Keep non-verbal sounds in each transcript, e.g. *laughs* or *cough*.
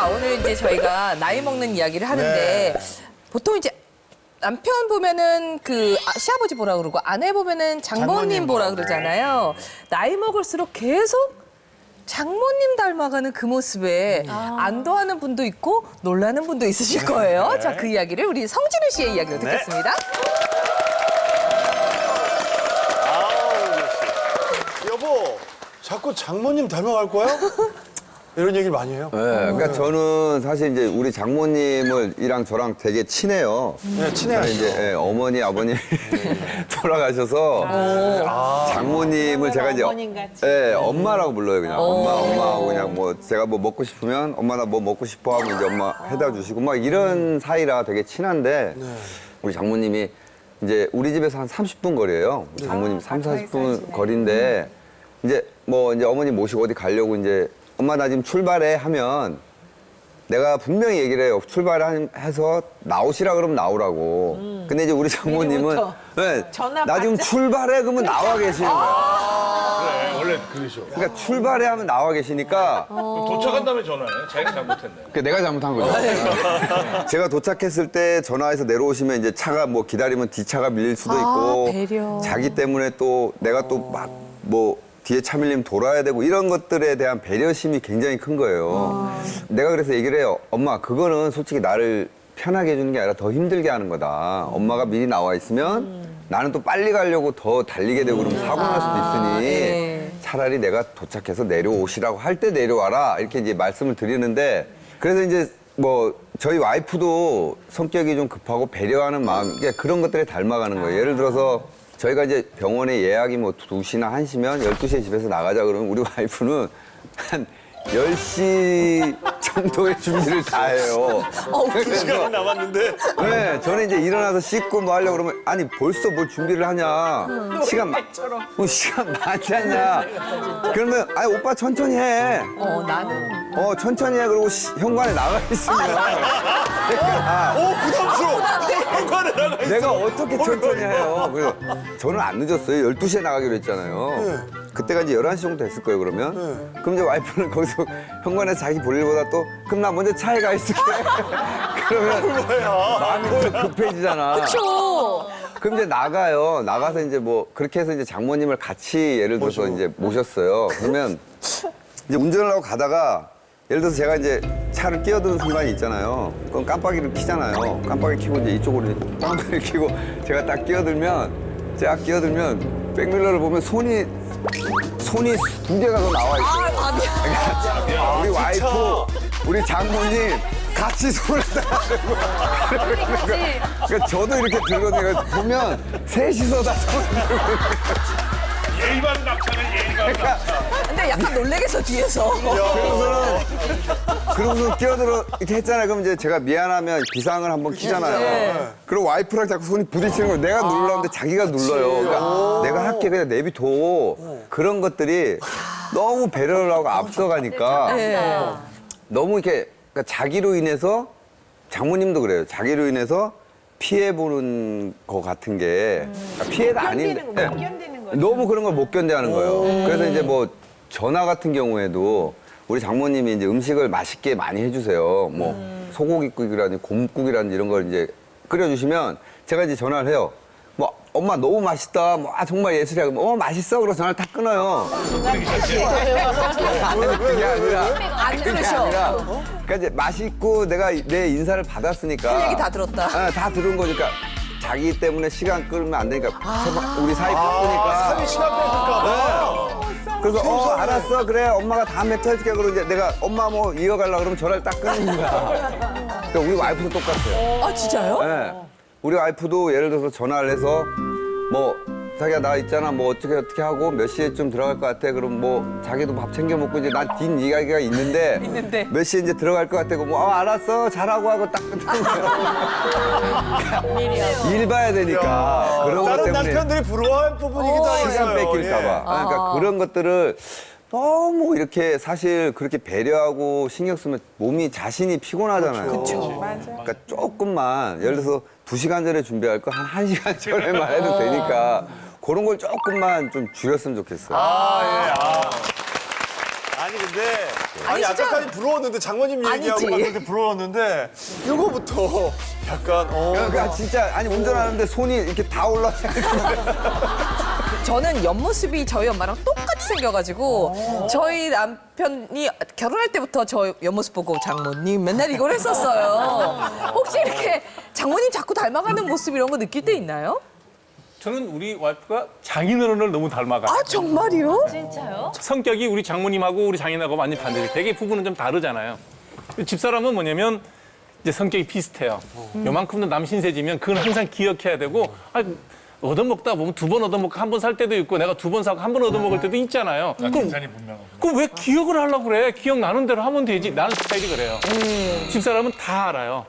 자, 오늘 이제 저희가 나이 먹는 이야기를 하는데 보통 이제 남편 보면은 그 아, 시아버지 보라 그러고 아내 보면은 장모님 장모님 보라 보라 그러잖아요. 나이 먹을수록 계속 장모님 닮아가는 그 모습에 안도하는 분도 있고 놀라는 분도 있으실 거예요. 자, 그 이야기를 우리 성진우 씨의 이야기로 네. 듣겠습니다. 아우. 여보, 자꾸 장모님 닮아갈 거야? *laughs* 이런 얘기를 많이 해요. 네, 그러니까 저는 사실 이제 우리 장모님을 이랑 저랑 되게 친해요. 네, 친해요. 이제 예, 어머니 아버님 *laughs* 돌아가셔서 장모님을 제가 이제 어머님 같이. 예, 엄마라고 불러요 그냥 엄마 엄마 하고 그냥 뭐 제가 뭐 먹고 싶으면 엄마 나 뭐 먹고 싶어 하면 이제 엄마 해다 주시고 막 이런 사이라 되게 친한데 우리 장모님이 이제 우리 집에서 한 30분 거리예요. 우리 장모님 3, 40분 거리인데 이제 뭐 이제 어머니 모시고 어디 가려고 이제 엄마 나 지금 출발해 하면 내가 분명히 얘기를 해요. 출발해서 나오시라 그러면 나오라고. 근데 이제 우리 장모님은 미리부터 네, 전화 나 지금 받자. 출발해 그러면 나와 계시는 거야. 그래, 원래 그러죠. 그러니까 출발해 하면 나와 계시니까 그럼 도착한 다음에 전화해. 자기가 잘못했네. 그 내가 잘못한 거죠. *laughs* 제가 도착했을 때 전화해서 내려오시면 이제 차가 뭐 기다리면 뒤차가 밀릴 수도 있고 배려. 자기 때문에 또 내가 또 막 뭐 뒤에 차 밀리면 돌아야 되고 이런 것들에 대한 배려심이 굉장히 큰 거예요. 내가 그래서 얘기를 해요. 엄마 그거는 솔직히 나를 편하게 해주는 게 아니라 더 힘들게 하는 거다. 엄마가 미리 나와 있으면 나는 또 빨리 가려고 더 달리게 되고 그러면 사고 날 수도 있으니 예. 차라리 내가 도착해서 내려오시라고 할 때 내려와라 이렇게 이제 말씀을 드리는데 그래서 이제 뭐 저희 와이프도 성격이 좀 급하고 배려하는 마음 그러니까 그런 것들에 닮아가는 거예요. 예를 들어서 저희가 이제 병원에 예약이 뭐 2시나 1시면 12시에 집에서 나가자 그러면 우리 와이프는 한 10시 정도의 준비를 다 해요. 시간이 남았는데. 네, 저는 이제 일어나서 씻고 뭐 하려고 그러면 아니 벌써 뭘 준비를 하냐. 시간 마- 뭐 시간 많지 않냐. 그러면 아니 오빠 천천히 해. 어, 나는 어 천천히 해. 그러고 시- 현관에 나가 있으면 내가, 오, 부담스러워. 현관에 나가 있어. 내가 어떻게 천천히 해요. 그래서 저는 안 늦었어요. 12시에 나가기로 했잖아요. 그때가 이제 11시 정도 됐을 거예요, 그러면. 그럼 이제 와이프는 *laughs* 거기서 현관에 자기 볼 일보다 또 그럼 나 먼저 차에 가 있을게. *laughs* 그러면 마음이 좀 급해지잖아. 그렇죠. 그럼 이제 나가요. 나가서 이제 뭐 그렇게 해서 이제 장모님을 같이 예를 들어서 이제 모셨어요. 그러면 이제 운전을 하고 가다가 예를 들어서 제가 이제 차를 끼어드는 순간이 있잖아요. 그럼 깜빡이를 켜잖아요. 깜빡이 켜고 이제 이쪽으로 이제 깜빡이를 *laughs* 켜고 제가 딱 끼어들면 제가 끼어들면 백밀러를 보면 손이 손이 두 개가 더 나와 있어요. 그러니까 우리 와이프, 우리 장모님 같이 손을 *laughs* 따르고 그러니까 저도 이렇게 들거든요. 보면 셋이서 다 손을 *laughs* 들고 예의반 낙차는 예의반 낙차. 근데 약간 놀래겠어, 뒤에서. 그러고서는 그러고서 끼어들어 이렇게 했잖아요. 그럼 이제 제가 미안하면 비상을 한번 키잖아요. 그리고 와이프랑 자꾸 손이 부딪히는 거예요. 내가 누르려는데 자기가 눌러요. 그러니까 내가 할게 그냥 내비둬. 그런 것들이 너무 배려를 하고 앞서가니까 네. 너무 이렇게 그러니까 자기로 인해서 장모님도 그래요. 자기로 인해서 피해 보는 거 같은 게 그러니까 피해가 아닌데. 견디는 거죠. 너무 그런 걸 못 견뎌하는 거예요. 그래서 이제 뭐 전화 같은 경우에도 우리 장모님이 이제 음식을 맛있게 많이 해주세요. 뭐 소고기국이라든지 곰국이라든지 이런 걸 이제 끓여주시면 제가 이제 전화를 해요. 뭐 엄마 너무 맛있다. 뭐 아, 정말 예술이야. 그러면 어 맛있어. 그래서 전화를 탁 끊어요. 그게 아니라 안. 아니라 그러니까 이제 맛있고 내가 내 인사를 받았으니까 할 얘기 다 들었다. 아, 다 들은 거니까 자기 때문에 시간 끌면 안 되니까 서로 우리 사이 바쁘니까 사회 시간 뺏을까 봐. 그래서 어 알았어 그래 엄마가 다음에 터줄게 그러고 이제 내가 엄마 뭐 이어가려고 그러면 전화를 딱 끊는 거야 그러니까 우리 와이프도 똑같아요 아, 진짜요? 네. 우리 와이프도 예를 들어서 전화를 해서 뭐 자기야 나 있잖아 뭐 어떻게 어떻게 하고 몇 시에쯤 들어갈 것 같아 그럼 뭐 자기도 밥 챙겨 먹고 이제 난뒷 이야기가 있는데 *laughs* 있는데. 몇 시에 이제 들어갈 것 같아 그럼 뭐 어, 알았어 잘하고 하고 딱 *laughs* 거야 일 봐야 되니까 그런 것 다른 때문에 남편들이 부러워할 부분이기도 하겠어요. 시간 뺏길까봐. 예. 그러니까 그런 것들을 너무 이렇게 사실 그렇게 배려하고 신경 쓰면 몸이 자신이 피곤하잖아요. 맞아. 그러니까 조금만 예를 들어서 두 시간 전에 준비할 거 한 한 시간 전에만 해도 되니까 그런 걸 조금만 좀 줄였으면 좋겠어요. 아, 예. 아. 아니, 근데 아니, 진짜- 아까까지 부러웠는데 장모님 얘기하고 아니지. 봤는데 부러웠는데 요거부터 약간 어. 그러니까 진짜 아니 운전하는데 손이 이렇게 다 올라. *laughs* 저는 옆모습이 저희 엄마랑 똑같이 생겨가지고 저희 남편이 결혼할 때부터 저 옆모습 보고 장모님 맨날 이걸 했었어요. 혹시 이렇게 장모님 자꾸 닮아가는 모습 이런 거 느낄 때 있나요? 저는 우리 와이프가 장인어른을 너무 닮아가요. 아 정말이요? 성격이 우리 장모님하고 우리 장인하고 완전 반대로 되게 부부는 좀 다르잖아요. 집사람은 뭐냐면 이제 성격이 비슷해요. 요만큼도 남 신세지면 그건 항상 기억해야 되고 아, 얻어먹다 보면 두 번 얻어먹고 한 번 살 때도 있고 내가 두 번 사고 한 번 얻어먹을 때도 있잖아요. 그럼, 계산이 분명하고. 그럼 왜 기억을 하려고 그래? 기억나는 대로 하면 되지. 나는 스타일이 그래요. 집사람은 다 알아요.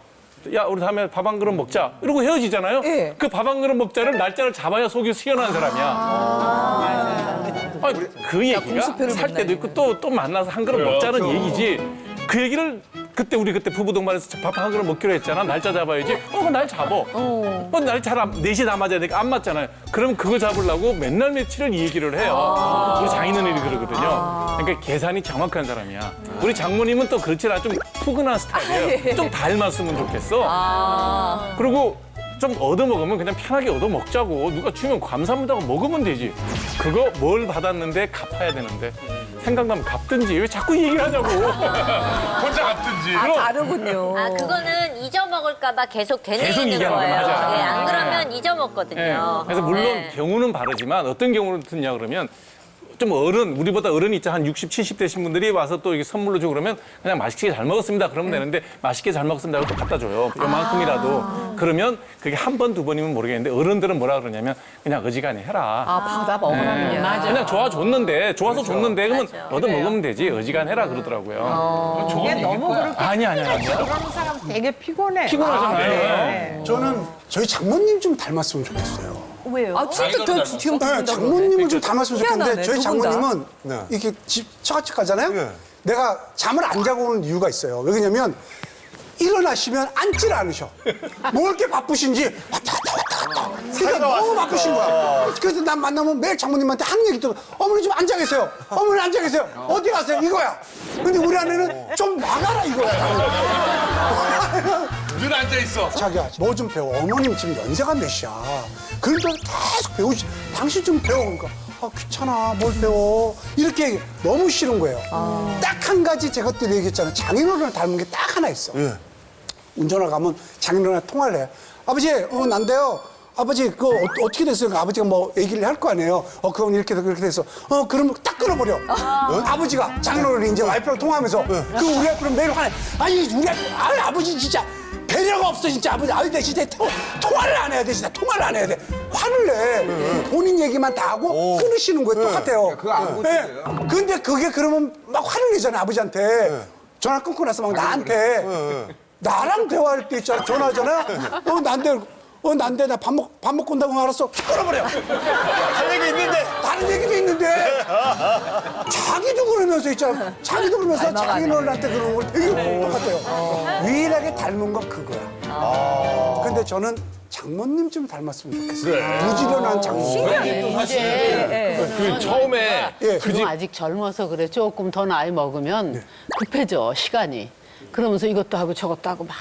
야, 우리 다음에 밥 한 그릇 먹자. 이러고 헤어지잖아요. 예. 그 밥 한 그릇 먹자를 날짜를 잡아야 속이 시원한 사람이야. 아니, 그 얘기가 공수표를 살 때도 있고 또, 또 만나서 한 그릇 먹자는 얘기지. 그 얘기를 그때 우리 그때 부부 동반에서 밥 한 그릇 먹기로 했잖아. 날짜 잡아야지. 어, 날 잡어. 어, 날잘 넷이 다 맞아야 되니까 안 맞잖아요. 그럼 그거 잡으려고 맨날 며칠을 이 얘기를 해요. 우리 장인어른이 그러거든요. 그러니까 계산이 정확한 사람이야. 우리 장모님은 또 그렇지 않아. 좀 푸근한 스타일이에요. 좀 닮았으면 좋겠어. 그리고 좀 얻어먹으면 그냥 편하게 얻어먹자고 누가 주면 감사합니다고 먹으면 되지 그거 뭘 받았는데 갚아야 되는데 생각나면 갚든지 왜 자꾸 이 얘기를 하자고 혼자 갚든지. 아 다르군요. 아 그거는 잊어먹을까봐 계속 계속 되뇌이는 얘기하는 거예요. 거예요. 맞아요. 예, 안 그러면 잊어먹거든요. 예. 그래서 물론 네. 경우는 다르지만 어떤 경우를 듣냐 그러면 좀 어른 우리보다 어른이 있자 한 60, 70 되신 분들이 와서 또 이게 선물로 주고 그러면 그냥 맛있게 잘 먹었습니다. 그러면 되는데 맛있게 잘 먹었습니다 하고 또 갖다 줘요. 요만큼이라도. 그러면 그게 한 번 두 번이면 모르겠는데 어른들은 뭐라 그러냐면 그냥 어지간히 해라. 아 받아 먹으면 네. 그냥 좋아 줬는데 좋아서 줬는데 그러면 맞아. 얻어 먹으면 되지. 어지간 해라 그러더라고요. 좋은 너무 그렇게 아니 아니 아니. 그러는 사람 되게 피곤해. 피곤하잖아요. 네. 저는 저희 장모님 좀 닮았으면 좋겠어요. 아 진짜 더 지금 네, 듣는다고 장모님을 좀 닮았으면 희한하네, 좋겠는데 저희 두 분 다. 장모님은 네. 이렇게 집 처갓집 가잖아요. 네. 내가 잠을 안 자고 오는 이유가 있어요. 왜냐면 일어나시면 앉질 않으셔. *laughs* 뭐 이렇게 바쁘신지 왔다 갔다 왔다 갔다. 그러니까 너무 바쁘신 거야. 그래서 난 만나면 매일 장모님한테 하는 얘기 도 어머니 좀 앉아 계세요. 어머니 앉아 계세요. 어디 가세요? 이거야. 근데 우리 아내는 좀 나가라 이거야. *laughs* 늘 앉아 있어. 자기야 뭐 좀 배워. 어머님 지금 연세가 몇이야? 그래도 계속 배우지 당신 좀 배워. 그러니까 아 귀찮아. 뭘 배워? 이렇게 너무 싫은 거예요. 딱 한 가지 제가 또 얘기했잖아요. 장인어른을 닮은 게 딱 하나 있어. 운전을 가면 장인어른한테 통화를 해요 아버지 어 난데요. 아버지 그거 어, 떻게 됐어요? 그러니까 아버지가 뭐 얘기를 할 거 아니에요. 어 그건 이렇게 돼서 그렇게 돼서 어 그러면 딱 끊어버려. 어? 아버지가 장인어른이 이제 와이프랑 통화하면서 그 우리 와이프는 매일 화내. 아니 우리 와이프 아 아버지 진짜 배려가 없어 진짜. 아버지 아유 내 진짜 통, 통화를 안 해야 돼 진짜. 통화를 안 해야 돼. 화를 내. 본인 얘기만 다 하고 끊으시는 거예요 똑같아요. 그거 안 고쳐져요. 근데 그게 그러면 막 화를 내잖아요 아버지한테. 전화 끊고 나서 막 나한테. 나랑 대화할 때 있잖아 전화하잖아? 어 난데 어 난데 나 밥 먹 밥 먹고 온다고 알았어. 끊어버려. 할 얘기 있는데. 다른 얘기도 있는데. 자기도 그러면서 있잖아. 자기도 그러면서 장인어른한테 그러는 걸 되게 똑같아요. 유일하게 닮은 건 그거야. 근데 저는 장모님 좀 닮았으면 좋겠어요. 부지런한 장모님. 그 처음에 예. 지금 아직 젊어서 그래. 조금 더 나이 먹으면 급해져 시간이. 그러면서 이것도 하고 저것도 하고 막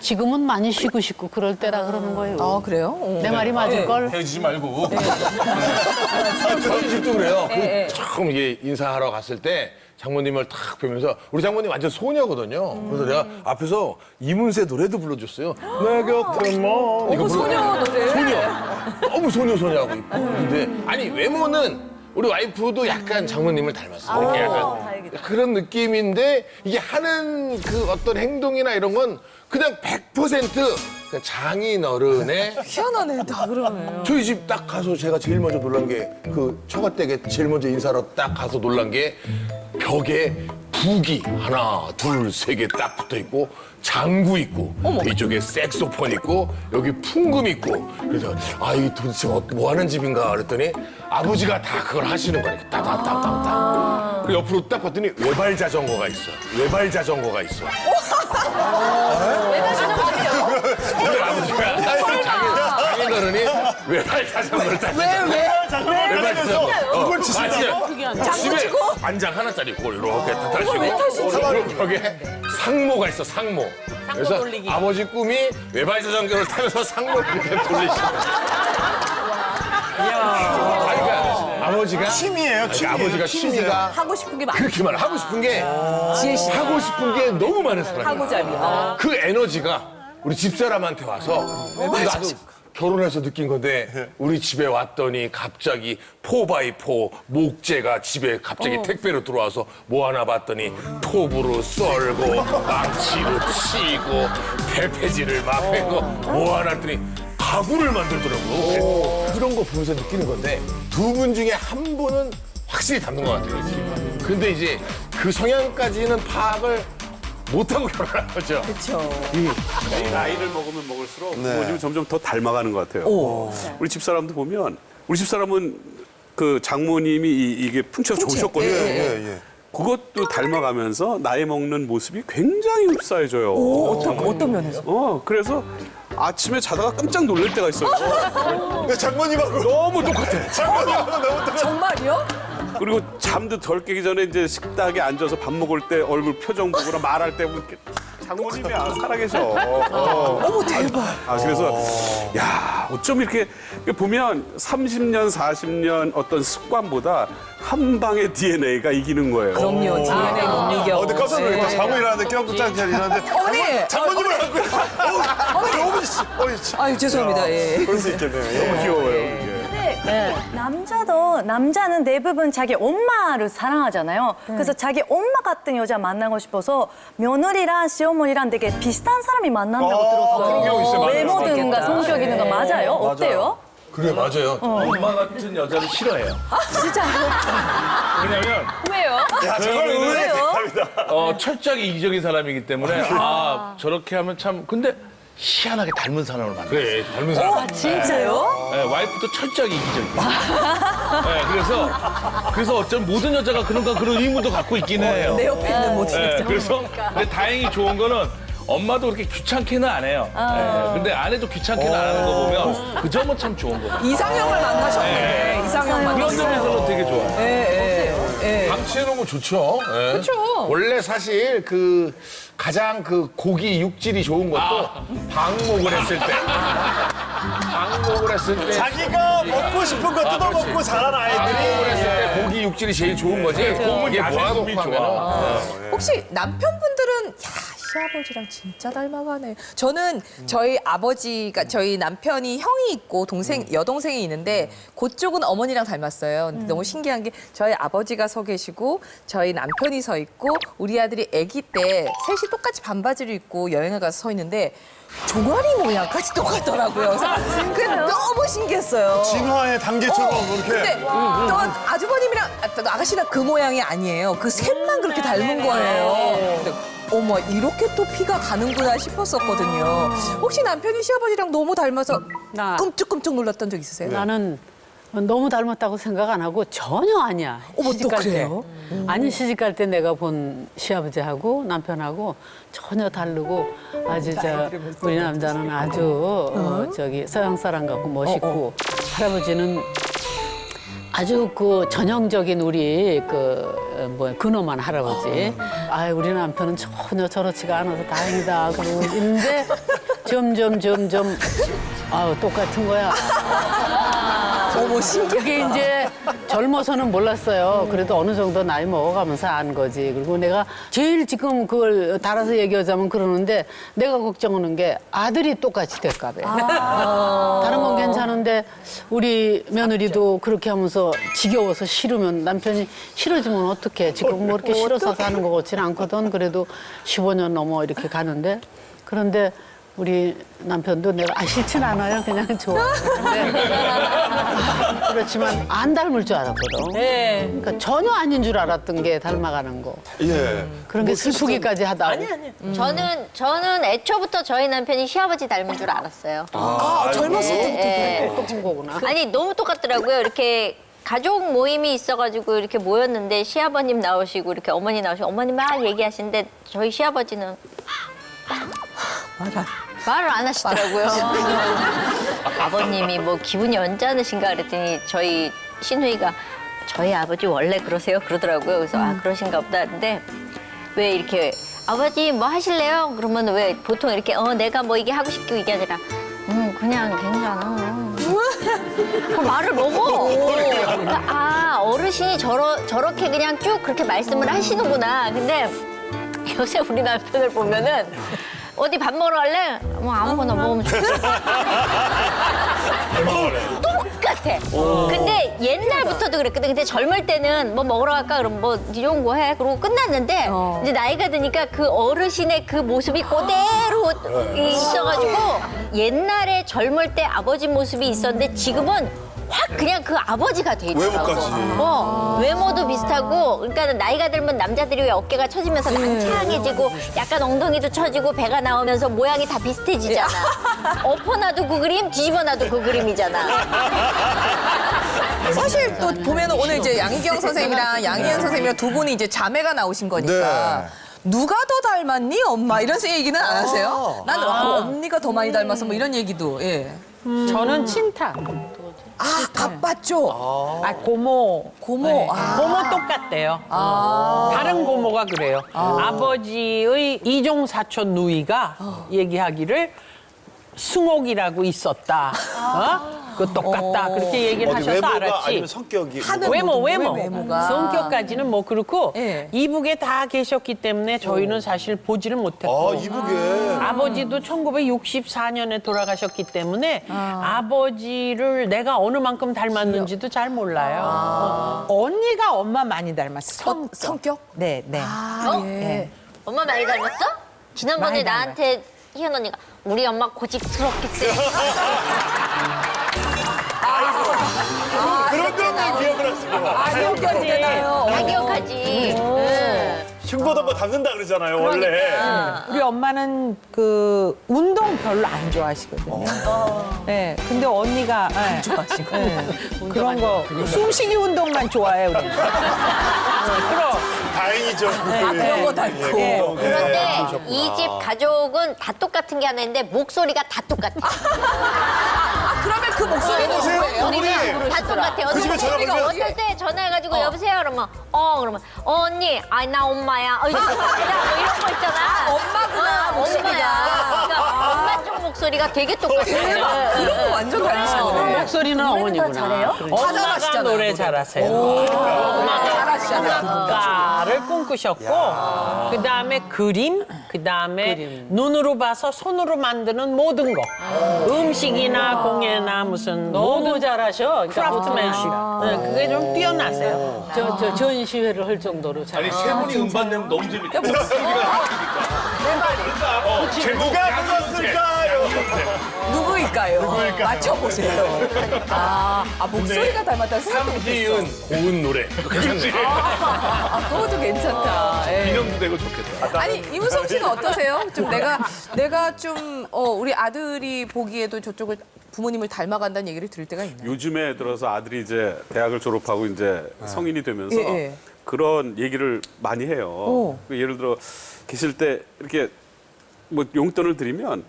지금은 많이 쉬고 싶고 그럴 때라 그러는 거예요. 아 그래요? 어. 내 말이 맞을 걸. 헤어지지 말고. *laughs* 저희 집도 그래요. 그 처음 이게 인사하러 갔을 때 장모님을 탁 뵈면서 우리 장모님 완전 소녀거든요. 그래서 내가 앞에서 이문세 노래도 불러줬어요. 내 곁에 뭐 이거 소녀 노래. 소녀. 너무 소녀 소녀하고 있고. 근데 아니 외모는 우리 와이프도 약간 장모님을 닮았어요. 이렇게 약간 그런 느낌인데 이게 하는 그 어떤 행동이나 이런 건 그냥 100% 그냥 장인 어른의 *laughs* 희한하네 다 그러면. 저희 집 딱 가서 제가 제일 먼저 놀란 게 그 처갓댁에 제일 먼저 인사로 딱 가서 놀란 게 벽에 북이 하나 둘 세 개 딱 붙어 있고 장구 있고 이쪽에 색소폰 있고 여기 풍금 있고 그래서 아 이게 도대체 어- 뭐 하는 집인가 그랬더니 아버지가 다 그걸 하시는 거예요. 따다다다다. 그 옆으로 딱 봤더니 외발 자전거가 있어 외발 자전거가 있어 우리 *laughs* 아버지가 장인, 장인어른이 외발 자전거를 타시고. 왜, 왜? 외발 자전거. 그걸 아, 치신다고? 진짜. 장구 집에 치고? 반장 하나짜리 그걸 이렇게 다 타시고. 왜 타시지? 그리고 벽에 상모가 있어, 상모. 그래서 돌리기. 아버지 꿈이 외발 자전거를 타면서 상모를 이렇게 돌리시고. 아니, 그러니까 아버지가 취미예요, 아니, 취미예요. 아버지가. 취미가 하고 싶은 게 많아. 그렇게 많아. 하고 싶은 게 지혜 씨. 하고 싶은 게 너무 많은 사람이야. 하고자비다. 그 에너지가 우리 집사람한테 와서 나도 결혼해서 느낀 건데 우리 집에 왔더니 갑자기 포바이포 목재가 집에 갑자기 택배로 들어와서 뭐 하나 봤더니 톱으로 썰고 망치로 치고 대패질을 막 해고 뭐 하나 했더니 가구를 만들더라고 그런 거 보면서 느끼는 건데 두 분 중에 한 분은 확실히 닮는 것 같아요 근데 이제 그 성향까지는 파악을 못하고 결혼한 거죠 이 나이를 먹으면 먹을수록 부모님이 점점 더 닮아가는 것 같아요. 우리 집사람도 보면 우리 집사람은 그 장모님이 이, 이게 풍채가 좋으셨거든요. 예, 예. 그것도 닮아가면서 나이 먹는 모습이 굉장히 흡사해져요. 어떤, 어떤 면에서? 어, 그래서 아침에 자다가 깜짝 놀랄 때가 있어요. 그 장모님하고 너무 똑같아. 장모님하고 너무 똑같아. 정말이요? 그리고 잠도 덜 깨기 전에 이제 식탁에 앉아서 밥 먹을 때 얼굴 표정 보거나 말할 때 이렇게 장모님이 아, 살아계셔. 어머 대박. 아 그래서 야 어쩜 이렇게 보면 30년 40년 어떤 습관보다 한 방의 DNA가 이기는 거예요. 그럼요. DNA 못 이겨. 어, 근데 깜짝 놀랐다. 네. 자고 일어났는데 깨어붙지 일어났는데 어머니! 장모님을. 어우, 어머니 씨. 어머니 씨. 아유, 죄송합니다. 예. 그럴 수 있겠네요. 예. 너무 귀여워요. 이게. 남자도 남자는 대부분 자기 엄마를 사랑하잖아요. 그래서 자기 엄마 같은 여자 만나고 싶어서 며느리랑 시어머니랑 되게 비슷한 사람이 만난다고 어, 들었어요. 그런 경우 있어요. 맞아요. 외모든가 성격이든가 맞아요. 어때요? 그래 맞아요 엄마 같은 여자를 싫어해요. 왜냐면 왜요? 야, 저걸 대답이다. 어, 철저하게 이기적인 사람이기 때문에 아 저렇게 하면 참 근데 희한하게 닮은 사람을 만나. 그래 닮은 사람 진짜요? 네, 와이프도 철저하게 이기적이에요. *laughs* 네, 그래서 그래서 어쩜 모든 여자가 그런가 그런 의문도 갖고 있긴 해요. 내 옆에 있는 모든 네, 여자. 그래서 근데 다행히 좋은 거는 엄마도 그렇게 귀찮게는 안 해요. 네, 근데 아내도 귀찮게는 안 하는 거 보면 그 점은 참 좋은 거 같아요. 이상형을 만나셨네. 이상형 그런 만나셨어요. 점에서는 되게 좋아요. 예. 방치해놓은 거 좋죠. 예. 그쵸. 원래 사실 그 가장 그 고기 육질이 좋은 것도 방목을 했을 때. 방목을 했을 때. 자기가 먹고 싶은 거 뜯어먹고 자란 방목을 아이들이. 했을 때 고기 육질이 제일 좋은 거지. 이게 모아놓고 하면은 혹시 남편분들은 야 시아버지랑 진짜 닮아가네. 저는 저희 아버지가 저희 남편이 형이 있고 동생 여동생이 있는데 그쪽은 어머니랑 닮았어요. 근데 너무 신기한 게 저희 아버지가 서 계시고 저희 남편이 서 있고 우리 아들이 아기 때 셋이 똑같이 반바지를 입고 여행을 가서 서 있는데 종아리 모양까지 *laughs* 똑같더라고요. 그래서 그게 너무 신기했어요. 진화의 단계처럼 근데 이렇게 또 아주버님이랑 아, 또 아가씨랑 그 모양이 아니에요. 그 셋만 그렇게 닮은 거예요. 근데 어머 이렇게 또 피가 가는구나 싶었었거든요. 혹시 남편이 시아버지랑 너무 닮아서 나- 끔찍끔찍 놀랐던 적 있으세요? 나는 너무 닮았다고 생각 안 하고 전혀 아니야. 어머, 또 시집갈 때. 그래요? 아니 시집 갈 때 내가 본 시아버지하고 남편하고 전혀 다르고 아주 저 우리 남자는 아주 어, 저기 서양 사람 같고 멋있고 할아버지는 아주 그 전형적인 우리 그 어, 뭐야 근엄한 할아버지. 아 우리 남편은 전혀 저렇지가 않아서 다행이다 그러고 있는데 점점 점점 아우 똑같은 거야. 어머 신기해. 그게 이제 젊어서는 몰랐어요. 그래도 어느 정도 나이 먹어가면서 안 거지. 그리고 내가 제일 지금 그걸 달아서 얘기하자면 그러는데 내가 걱정하는 게 아들이 똑같이 될까 봐. 다른 건 괜찮은데 우리 며느리도 그렇게 하면서 지겨워서 싫으면 남편이 싫어지면 어떡해. 지금 뭐 이렇게 싫어서 사는 거 같지는 않거든. 그래도 15년 넘어 이렇게 가는데. 그런데 우리 남편도 내가 아 싫진 않아요. 그냥 좋아. 근데 그렇지만 안 닮을 줄 알았거든. 그러니까 전혀 아닌 줄 알았던 게 닮아가는 거. 예. 그런 게 슬프기까지 하다. 아니 아니. 저는 저는 애초부터 저희 남편이 시아버지 닮은 줄 알았어요. 아, 젊었을 때부터. 예. 똑똑한 거구나. 아니 너무 똑같더라고요. 이렇게 가족 모임이 있어가지고 이렇게 모였는데 시아버님 나오시고 이렇게 어머니 나오시고 어머니 막 얘기하시는데 저희 시아버지는 말을 안 하시더라고요. 아버님이 뭐 기분이 언짢으신가 그랬더니 저희 신우이가 저희 아버지 원래 그러세요 그러더라고요. 그래서 아 그러신가 보다 근데 왜 이렇게 아버지 뭐 하실래요? 그러면 왜 보통 이렇게 어 내가 뭐 이게 하고 싶고 이게 아니라 음 그냥 괜찮아. *laughs* 그 말을 먹어. 그러니까 아 어르신이 저러, 저렇게 그냥 쭉 그렇게 말씀을 하시는구나. 근데 요새 우리 남편을 보면은 어디 밥 먹으러 갈래? 뭐 아무거나 먹으면 좋겠어. 똑같아. 근데 옛날부터도 그랬거든. 근데 젊을 때는 뭐 먹으러 갈까? 그럼 뭐 이런 거 해. 그러고 끝났는데 이제 나이가 드니까 그 어르신의 그 모습이 그대로 있어가지고 옛날에 젊을 때 아버지 모습이 있었는데 지금은 확 그냥 그 아버지가 돼 있더라고. 외모까지. 어, 외모도 비슷하고 그러니까 나이가 들면 남자들이 왜 어깨가 처지면서 난창해지고 약간 엉덩이도 처지고 배가 나오면서 모양이 다 비슷해지잖아. 엎어놔도 그 그림, 뒤집어놔도 그 그림이잖아. *laughs* 사실 또 보면 오늘 이제 양희경 선생님이랑 양희은 선생님이랑 두 분이 이제 자매가 나오신 거니까. 누가 더 닮았니 엄마 이런 얘기는 안 하세요? 난 아, 언니가 더 많이 닮았어 뭐 이런 얘기도 예. 저는 친타. 아 바빴죠. 아 고모 고모. 아. 고모 똑같대요. 다른 고모가 그래요. 아 버지의 이종 사촌 누이가 얘기하기를 승옥이라고 있었다. 어? 그 똑같다. 그렇게 얘기를 어디 하셔서 외모가 알았지. 아니면 성격이. 하는 외모, 모든 외모. 외모가. 성격까지는 뭐 그렇고 예. 이북에 다 계셨기 때문에 저희는 사실 보지를 못했고. 아 이북에. 아버지도 1964년에 돌아가셨기 때문에 아. 버지를 내가 어느 만큼 닮았는지도 잘 몰라요. 언니가 엄마 많이 닮았어. 어, 성격? 네, 네. 아, 예. 엄마 많이 닮았어? 지난번에 많이 닮아요. 나한테 희연 언니가 우리 엄마 고집스럽겠지. *laughs* *laughs* 그런 것만 기억을 하시고. 아, 성격이잖아요. 다 기억하지. 응. 흉보다 닮는다 그러잖아요 원래. 그러니까. 우리 엄마는 그 운동 별로 안 좋아하시거든요. 네, 근데 언니가 네, 좋아하시고. 그런 거 숨쉬기 운동만 좋아해 우리. 그럼 다행이죠. 아, 그런 거 닮고. 그런데 이 집 가족은 다 똑같은 게 하나 있는데 목소리가 다 똑같아. *laughs* 아, 그 목소리는 여보세요? 누구예요? 어머니. 다 똑같아. 그 집에 전화 걸면 어떨 때 전화해가지고 여보세요 그러면 어 그러면 어, 언니 아이 나 엄마야. 어, 이거 뭐 이런 거 있잖아. 엄마구나, 어, 목소리가. 엄마야. 그러니까 엄마 쪽 목소리가 되게 똑같아. 대박. 그런 거 완전 닮으시거든요. 목소리는 어머니구나. 잘해요? 엄마가 노래. 잘하세요. 잘하시잖아요. 음악가를 꿈꾸셨고 그 다음에 그림, 그 다음에 눈으로 봐서 손으로 만드는 모든 거, 음식이나 공예나 무슨 너무 잘하셔. 크라프트맨십. 네, 그게 좀 뛰어나세요. 저, 저 전시회를 할 정도로 잘. 아니 세 분이 음반 내면 너무 재밌다. 누가 불렀을까 요? 누구일까요? 맞춰보세요. 아, 아 목소리가 닮았다는 생각도 못했어. 삼지은 고운 노래. *laughs* 그렇지. 아, 그것도 괜찮다. 예. 인형도 되고 좋겠다. 아니 이무성 씨는 어떠세요? *laughs* 좀 내가 내가 좀 어, 우리 아들이 보기에도 저쪽을 부모님을 닮아간다는 얘기를 들을 때가 있나요? 요즘에 들어서 아들이 이제 대학을 졸업하고 이제 성인이 되면서 예, 예. 그런 얘기를 많이 해요. 오. 그 예를 들어 계실 때 이렇게 뭐 용돈을 드리면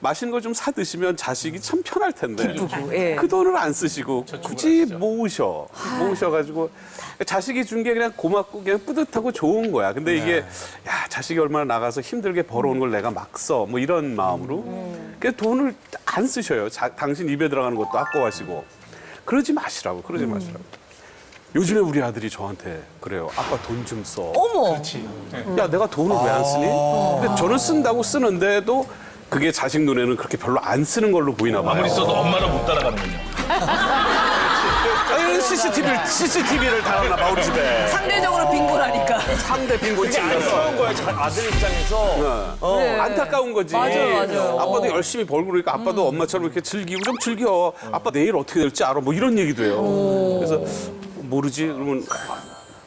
맛있는 거좀사 드시면 자식이 참 편할 텐데 예. 그 돈을 안 쓰시고 굳이 모으셔 모으셔가지고 자식이 준 게 그냥 고맙고 그냥 뿌듯하고 좋은 거야. 근데 이게 야 자식이 얼마나 나가서 힘들게 벌어온 걸 내가 막 써 뭐 이런 마음으로 그 돈을 안 쓰셔요. 자- 당신 입에 들어가는 것도 아까워하시고 그러지 마시라고 그러지 마시라고. 요즘에 우리 아들이 저한테 그래요. 아빠 돈 좀 써. 어머. 야, 내가 돈을 왜 안 쓰니? 근데 저는 쓴다고 쓰는데도 그게 자식 눈에는 그렇게 별로 안 쓰는 걸로 보이나 봐요. 아무리 써도 엄마는 못 따라가는군요. *laughs* 아니, CCTV를, CCTV를 달았나 봐, 우리 집에. 상대적으로 빈곤하니까. 상대 빈곤 안 친구였어. 좋은 거야 자- 아들 입장에서. 어, 안타까운 거지. 맞아요, 맞아요. 아빠도 열심히 벌고 그러니까 아빠도 엄마처럼 이렇게 즐기고 좀 즐겨. 아빠 내일 어떻게 될지 알아. 뭐 이런 얘기도 해요. 그래서 모르지. 그러면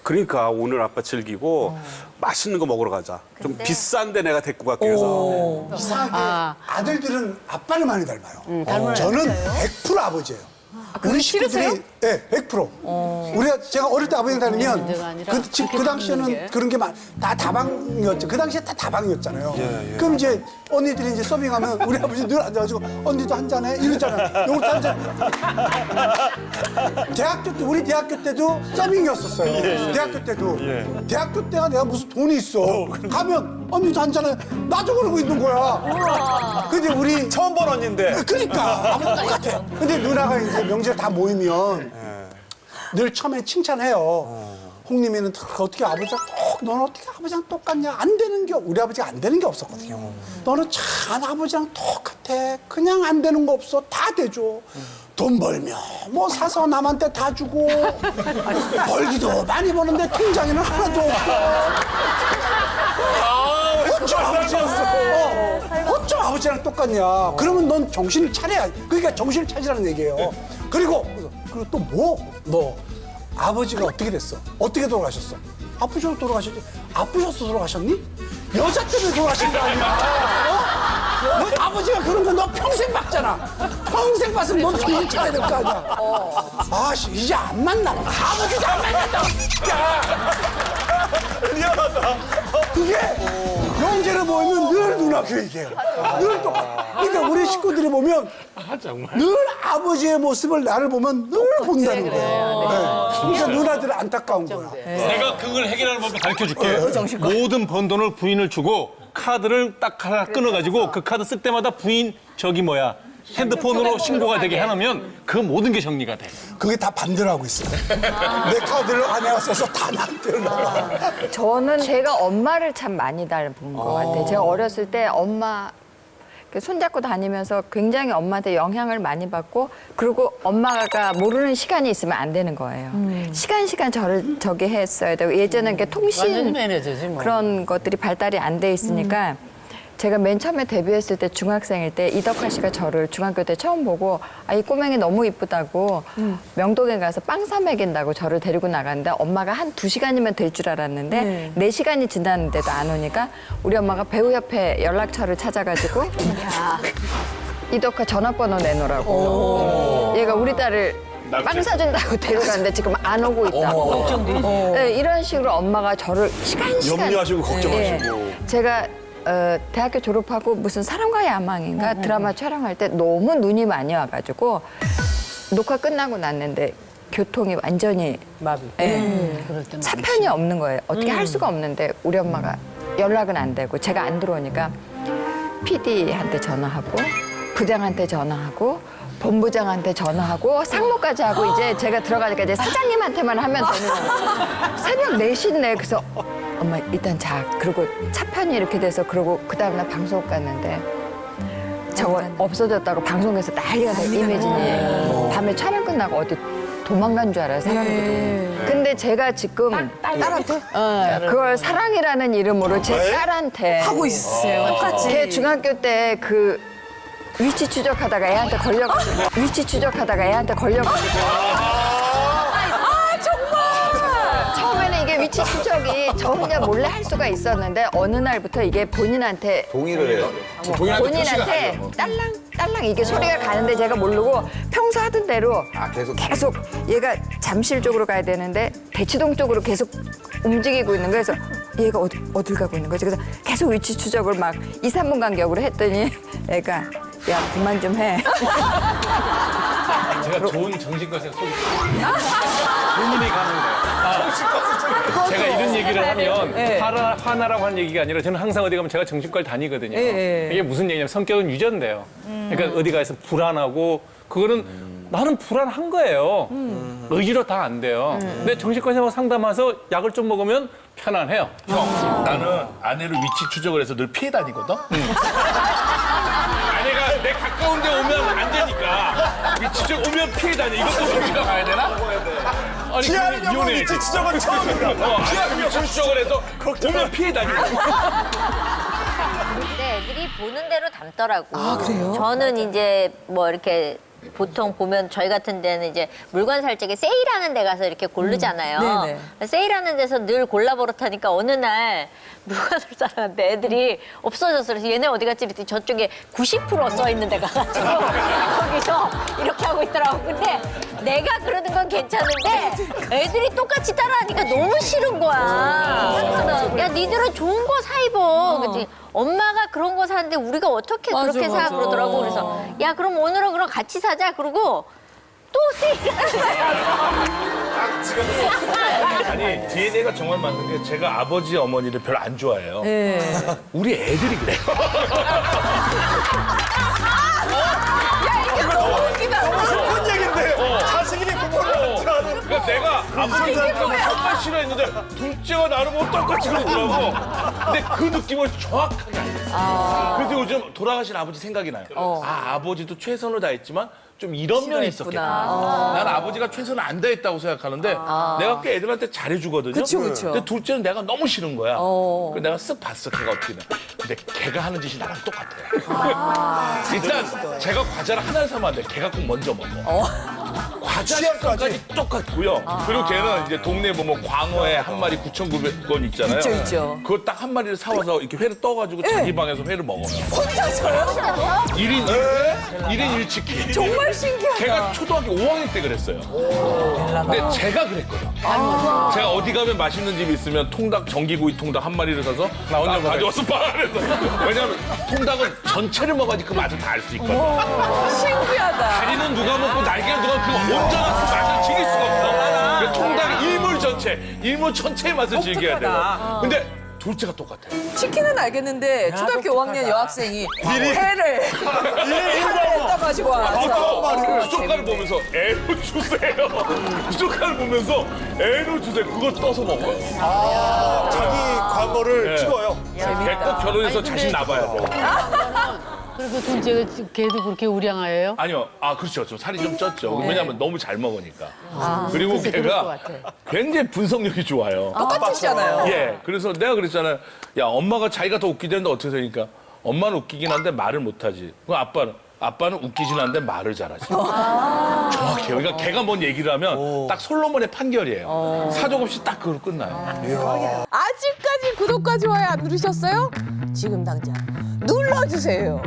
그러니까 오늘 아빠 즐기고 맛있는 거 먹으러 가자. 좀 비싼데 내가 데리고 갈게 그래서. 이상하게 아들들은 아빠를 많이 닮아요. 저는 100% 아버지예요. 우리 싫으세요? 식구들이 예, 100%. 우리가 제가 어릴 때 아버지 다니면 문제가 아니라 그, 지- 그 당시에는. 그런 게다 다방이었죠. 그 당시에 다 다방이었잖아요. 예, 예. 그럼 이제 언니들이 이제 서빙하면 우리 아버지 늘 앉아가지고 언니도 한 잔해 이러잖아요. 요것도 한 잔. *laughs* 대학교 때 우리 대학교 때도 서빙이었었어요. 대학교 때도. 대학교 때가 내가 무슨 돈이 있어. 가면 언니도 한 잔해. 나도 그러고 있는 거야. 근데 우리 처음 본 언니인데. 그러니까 아무 똑같아. 근데 누나가 이제 명절 다 모이면 늘 처음에 칭찬해요. 홍님이는 어떻게 아버지랑 똑, 너는 어떻게 아버지랑 똑같냐? 안 되는 게, 우리 아버지가 안 되는 게 없었거든요. 너는 참 아버지랑 똑같아. 그냥 안 되는 거 없어. 다 대줘. 돈 벌면 뭐 사서 남한테 다 주고 벌기도 많이 버는데 통장에는 하나도 없고 어쩜 아버지랑 어, 어쩜 아버지랑 똑같냐? 그러면 넌 정신을 차려야 그러니까 정신을 차리라는 얘기예요. 그리고 그리고 또 뭐? 너 아버지가 어떻게 됐어? 어떻게 돌아가셨어? 아프셔서 돌아가셨지? 아프셔서 돌아가셨니? 여자 때문에 돌아가신 거 아니야? 어? 너 아버지가 그런 거 너 평생 봤잖아. 평생 봤으면 넌 정신 차려야 될 거 아니야. 아 씨 이제 안 만나. 아버지도 안 만난다. 미안하다. 그게 명절에 모이면 늘 누나 그 얘기예요. 늘 똑같아. 그러니까 우리 식구들이 보면 늘 아버지의 모습을 나를 보면 늘 본다는 거예요. 네. 그러니까 누나들은 안타까운 거야. 내가 그걸 해결하는 법을 가르쳐 줄게. 모든 번 돈을 부인을 주고 카드를 딱 하나 끊어가지고 그 카드 쓸 때마다 부인 저기 뭐야 핸드폰으로 신고가 되게 해놓으면 그 모든 게 정리가 돼. 그게 다 반대로 하고 있어요. 내 카드를 아내가 써서 다 나한테 나와. 저는 제가 엄마를 참 많이 닮은 것 같아요. 제가 어렸을 때 엄마 그 손잡고 다니면서 굉장히 엄마한테 영향을 많이 받고 그리고 엄마가 모르는 시간이 있으면 안 되는 거예요. 시간 시간 저를 저기 했어야 되고 예전에 이렇게 완전히 통신 매니저지 뭐. 그런 것들이 발달이 안 돼 있으니까 제가 맨 처음에 데뷔했을 때 중학생일 때 이덕화 씨가 저를 중학교 때 처음 보고 아 이 꼬맹이 너무 이쁘다고 명동에 가서 빵 사 먹인다고 저를 데리고 나갔는데 엄마가 한 두 시간이면 될 줄 알았는데 네. 시간이 지났는데도 안 오니까 우리 엄마가 배우협회 연락처를 찾아가지고 *laughs* 이덕화 전화번호 내놓으라고 얘가 우리 딸을 빵 사준다고 데려갔는데 지금 안 오고 있다고. 네, 이런 식으로 엄마가 저를 시간 시간 염려하시고 걱정하시고. 네. 제가 어, 대학교 졸업하고 무슨 사랑과 야망인가 드라마 촬영할 때 너무 눈이 많이 와가지고 녹화 끝나고 났는데 교통이 완전히 마비. 예. 그럴 차편이 없는 거예요. 어떻게 할 수가 없는데 우리 엄마가 연락은 안 되고 제가 안 들어오니까 PD한테 전화하고 부장한테 전화하고 본부장한테 전화하고 상무까지 하고 이제 제가 들어가니까 이제 사장님한테만 하면 되는 거예요. 새벽 4시인데 그래서 엄마 일단 자. 그리고 차편이 이렇게 돼서 그러고 그 다음날 방송 갔는데 저거 없어졌다고 방송에서 난리가 돼 이매진이 밤에 촬영 끝나고 어디 도망간 줄 알아요 사람들이. 근데 제가 지금 딸한테? 어, 그걸 사랑이라는 이름으로 제 딸한테 하고 있으세요. 똑같이. 제 중학교 때 그 위치 추적하다가 애한테 걸려가지고 위치 추적하다가 애한테 걸려가지고 아 정말. 처음에는 이게 위치 추적이 저 혼자 몰래 할 수가 있었는데 어느 날부터 이게 본인한테 동의를 해요. 동일한테 표시가 본인한테 가요. 딸랑 딸랑 이게 소리가 가는데 제가 모르고 평소 하던 대로 아, 계속. 계속 얘가 잠실 쪽으로 가야 되는데 대치동 쪽으로 계속 움직이고 있는 거예요. 그래서 얘가 어디, 어딜 가고 있는 거지? 그래서 계속 위치 추적을 막 2, 3분 간격으로 했더니 *laughs* 애가 야 그만 좀 해. 제가 좋은 정신과생 소개. 본인이 가는 거예요. 아, 제가 이런 얘기를 하면 네. 화나, 화나라고 하는 얘기가 아니라 저는 항상 어디 가면 제가 정신과를 다니거든요. 예, 예. 이게 무슨 얘기냐면 성격은 유전돼요. 그러니까 어디 가서 불안하고 그거는 나는 불안한 거예요. 의지로 다 안 돼요. 근데 정신과생하고 상담해서 약을 좀 먹으면 편안해요. 형, 나는 아내를 위치 추적을 해서 늘 피해 다니거든? 아 내가 내 가까운 데 오면 안 되니까 위치적 오면 피해 다녀. 이것도 우리가 가야 되나? 아니, 피하는 영혼 이혼해. 위치 지적은 처음이다. 어, 아내가 위치 추적을 해서 오면 피해 다니고. 근데 애들이 보는 대로 닮더라고. 아, 그래요? 저는 이제 뭐 이렇게 보통 보면 저희 같은 데는 이제 물건 살 적에 세일하는 데 가서 이렇게 고르잖아요. 음. 네네. 세일하는 데서 늘 골라 버릇하니까 어느 날 물건을 사는데 애들이 없어졌어. 그래서 얘네 어디 갔지? 그랬더니 저쪽에 90%써 있는 데 가가지고 *laughs* 거기서 이렇게 하고 있더라고. 근데 내가 그러는 건 괜찮은데 애들이 똑같이 따라하니까 너무 싫은 거야. 야, 니들은 좋은 거 사 입어. 그랬더니 엄마가 그런 거 사는데 우리가 어떻게 맞아, 그렇게 사? 맞아. 그러더라고. 그래서 야, 그럼 오늘은 그럼 같이 사자. 그러고 또 세일하는 거야. 아니 DNA가 정말 맞는 게 제가 아버지 어머니를 별로 안 좋아해요. 네. 우리 애들이 그래요. *laughs* 내가 아버지한테 정말 싫어했는데 둘째가 나를 보고 똑같이 그러더라고. 근데 그 느낌을 정확하게 알겠어. 그래서 요즘 돌아가신 아버지 생각이 나요. 아 아버지도 최선을 다했지만 좀 이런 면이 있었겠다. 난 아버지가 최선을 안 다했다고 생각하는데 내가 꽤 애들한테 잘해주거든요. 그쵸, 그쵸. 근데 둘째는 내가 너무 싫은 거야. 어. 그래서 내가 쓱 봤어, 걔가 어떻게 돼. 근데 걔가 하는 짓이 나랑 똑같아. 일단 제가 과자를 하나를 사면 안 돼. 걔가 꼭 먼저 먹어. 과자 식감까지 똑같고요. 그리고 걔는 이제 동네 보면 광어에 한 마리 9,900원 있잖아요. 있죠, 있죠. 그거 딱 한 마리를 사와서 이렇게 회를 떠가지고 자기 방에서 회를 먹어요. 혼자서요? 1인 1회, 1인 1치킨. 정말 신기하다. 걔가 초등학교 5학년 때 그랬어요. 근데 제가 그랬거든. 아. 제가 어디 가면 맛있는 집 있으면 통닭, 전기구이 통닭 한 마리를 사서 나 혼자 가져와서 빨아내서. 왜냐면 통닭은 전체를 먹어야지 그 맛을 다 알 수 있거든. 신기하다. 다리는 누가 먹고 날개는 누가 그 온전한 그 맛을 즐길 수가 없어. 그 통닭 일물 전체, 일물 전체의 맛을 즐겨야 돼요. 근데 둘째가 똑같아. 치킨은 알겠는데 초등학교 5학년 여학생이 회를 *laughs* 회를 떠가지고 와서 부족가를 보면서 애로 주세요. *laughs* 부족가를 보면서 애로 주세요. 그거 떠서 먹어요. 아, 자기 과거를 네. 찍어요. 걔꼭 결혼해서 자신 나봐야 돼. 그리고 둘째가 걔도 그렇게 우량하예요? 아니요. 아, 그렇죠. 좀 살이 좀 쪘죠. 왜냐면 너무 잘 먹으니까. 그리고 그럴 것 걔가. 굉장히 분석력이 좋아요. 똑같으시잖아요. 예. 그래서 내가 그랬잖아요. 야, 엄마가 자기가 더 웃기는데 어떻게 되니까 엄마는 웃기긴 한데 말을 못하지. 그럼 아빠는 아빠는 웃기진 않는데 말을 잘하지. 정확해요. 그러니까 걔가 뭔 얘기를 하면 딱 솔로몬의 판결이에요. 사족 없이 딱 그걸로 끝나요. 아직까지 구독과 좋아요 안 누르셨어요? 지금 당장 눌러주세요.